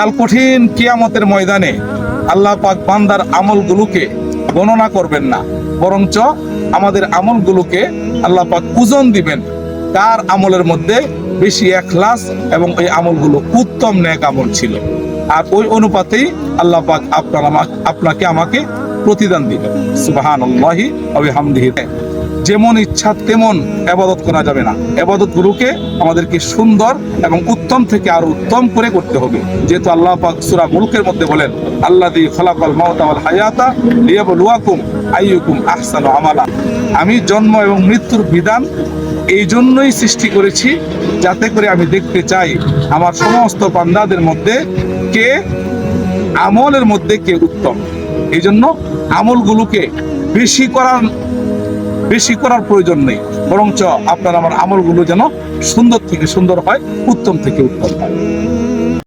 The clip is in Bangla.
কাল কঠিন কিয়ামতের ময়দানে আল্লাহ পাক বান্দার আমলগুলোকে গণনা করবেন না, বরঞ্চ আমাদের আমলগুলোকে আল্লাহ পাক ওজন দিবেন। কার আমলের মধ্যে বেশি এখলাস এবং এই আমলগুলো উত্তম ন্যাক আমল ছিল। আর ওই অনুপাতেই আল্লাহ পাক আপনার আপনাকে আমাকে প্রতিদান দিবেন। সুবাহান আল্লাহি হামদিহি যেমন ইচ্ছা তেমন আবাদত করা যাবে না। আবাদত গুরুকে আমাদেরকে সুন্দর এবং উত্তম থেকে আরও উত্তম করে করতে হবে। যেহেতু আল্লাহ পাক সূরা মুলকের মধ্যে বলেন আল্লাহ দি খলাকাল মাউতা ওয়াল হায়াতা লিয়াবলুয়াকুম আইয়ুকুম আহসানু আমালা। আমি জন্ম এবং মৃত্যুর বিধান এই জন্যই সৃষ্টি করেছি যাতে করে আমি দেখতে চাই আমার সমস্ত পান্দাদের মধ্যে কে আমলের মধ্যে কে উত্তম। এই জন্য আমলগুলোকে বেশি করার বেশি করার প্রয়োজন নেই। বরঞ্চ আপনার আমার আমলগুলো যেন সুন্দর থেকে সুন্দর হয়, উত্তম থেকে উত্তম হয়।